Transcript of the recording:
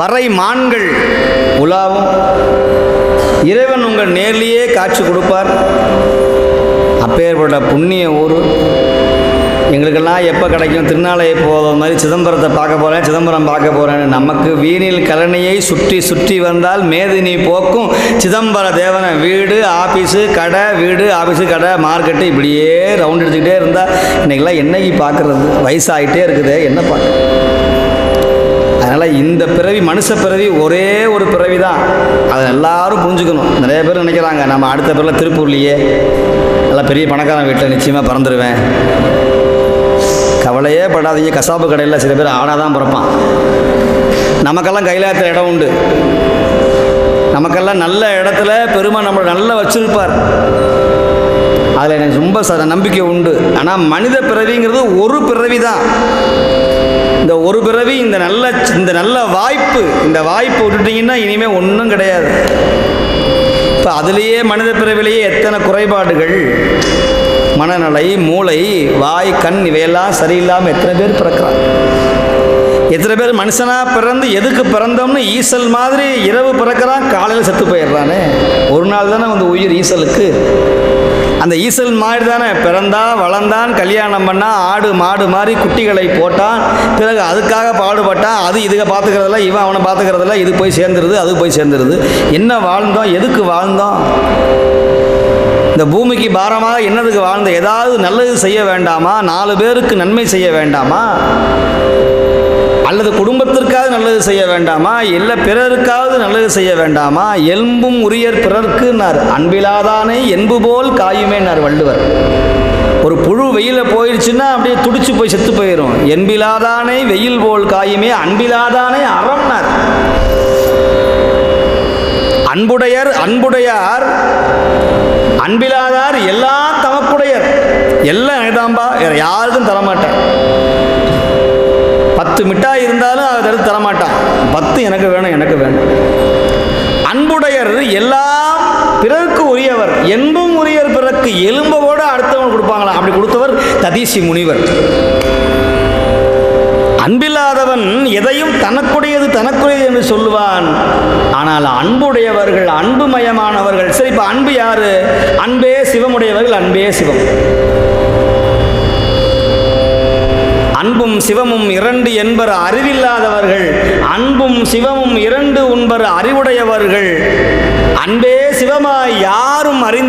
வரை மான்கள் உலாவும் இறைவன் உங்கள் நேர்லேயே காட்சி கொடுப்பார். அப்பேற்பட்ட புண்ணிய ஊர். எங்களுக்கெல்லாம் எப்போ கிடைக்கும்? திருநாளையை போகிற மாதிரி சிதம்பரத்தை பார்க்க போகிறேன் சிதம்பரம் பார்க்க போகிறேன்னு நமக்கு வீணில் கலனையை சுற்றி சுற்றி வந்தால் மேதினி போக்கும். சிதம்பர தேவனை வீடு ஆஃபீஸு கடை வீடு ஆஃபீஸு கடை மார்க்கெட்டு இப்படியே ரவுண்ட் எடுத்துக்கிட்டே இருந்தால் இன்றைக்கெல்லாம் என்னைக்கு பார்க்குறது? வயசாகிட்டே இருக்குது என்ன பார்க்க அதனால் இந்த பிறவி மனுஷ பிறவி ஒரே ஒரு பிறவி தான் அதை எல்லாரும் புரிஞ்சுக்கணும். நிறைய பேர் நினைக்கிறாங்க நம்ம அடுத்த பிறகு திருப்பூர்லேயே நல்லா பெரிய பணக்காரன் வீட்டில் நிச்சயமாக பிறந்துருவேன். கவலையே படாதீங்க. கசாப்பு கடையில் சில பேர் ஆடாக தான் பிறப்பான். நமக்கெல்லாம் கைலாயத்தில் இடம் உண்டு. நமக்கெல்லாம் நல்ல இடத்துல பெருமை நம்மளை நல்லா வச்சுருப்பார். அதில் எனக்கு ரொம்ப ச நம்பிக்கை உண்டு. ஆனால் மனித பிறவிங்கிறது ஒரு பிறவி தான் இந்த ஒரு பிறவி இந்த நல்ல இந்த நல்ல வாய்ப்பு இந்த வாய்ப்பு விட்டுட்டிங்கன்னா இனிமேல் ஒன்றும் கிடையாது. இப்போ அதுலேயே மனித பிறவிலேயே எத்தனை குறைபாடுகள்? மனநலை மூளை வாய் கண் இவையெல்லாம் சரியில்லாமல் எத்தனை பேர் பிறக்கிறாங்க? எத்தனை பேர் மனுஷனாக பிறந்து எதுக்கு பிறந்தோம்னு ஈசல் மாதிரி இரவு பிறக்கிறான் காலையில் செத்து போயிடுறானே. ஒரு நாள் தானே வந்து உயிர் ஈசலுக்கு? அந்த ஈசல் மாதிரி தானே பிறந்தான் வளர்ந்தான் கல்யாணம் பண்ணால் ஆடு மாடு மாதிரி குட்டிகளை போட்டான். பிறகு அதுக்காக பாடுபட்டான். அது இதுக பார்த்துக்கிறதில்ல இவன் அவனை பார்த்துக்கிறதில்ல இது போய் சேர்ந்துருது அது போய் சேர்ந்துருது. என்ன வாழ்ந்தோம்? எதுக்கு வாழ்ந்தோம்? இந்த பூமிக்கு பாரமாக என்னதுக்கு வாழ்ந்த? ஏதாவது நல்லது செய்ய வேண்டாமா? நாலு பேருக்கு நன்மை செய்ய வேண்டாமா? அல்லது குடும்பத்திற்காவது நல்லது செய்ய வேண்டாமா? இல்லை பிறருக்காவது நல்லது செய்ய வேண்டாமா? எலும்பும் உரியர் பிறர்க்குன்னார் அன்பிலாதானே என்பு போல் காயுமேனார் வள்ளுவர். ஒரு புழு வெயில போயிடுச்சுன்னா அப்படியே துடிச்சு போய் செத்து போயிடும் என்பிலாதானே வெயில் போல் காயுமே அன்பிலாதானே அறம்னார் அன்புடையர் அன்புடையார் அன்பிலாதார் எல்லாம் தமக்குடையர். எல்லாம் எனதாம்பா வேற யாருக்கும் தரமாட்டேன் பத்து மிட்டாய் இருந்தாலும் அதை தடுத்து தரமாட்டான். பத்து எனக்கு வேணும் எனக்கு வேணும். அன்புடையர் எல்லாம் பிறருக்கு உரியவர். என்பும் உரியர் பிறருக்கு எலும்போடு அடுத்தவங்க கொடுப்பாங்களாம் அப்படி கொடுத்தவர் ததீசி முனிவர். அன்பில்லாதவன் எதையும் தனக்குடையது தனக்குடையது என்று சொல்லுவான். ஆனால் அன்புடையவர்கள் அன்புமயமானவர்கள். சரி இப்போ அன்பு யாரு? அன்பே சிவமுடையவர்கள் அன்பே சிவம். அன்பும் சிவமும் இரண்டு என்பர் அறிவில்லாதவர்கள். அன்பும் சிவமும் இரண்டு உண்பர் அறிவுடையவர்கள். அன்பே சிவமாய் யாரும் அறிந்து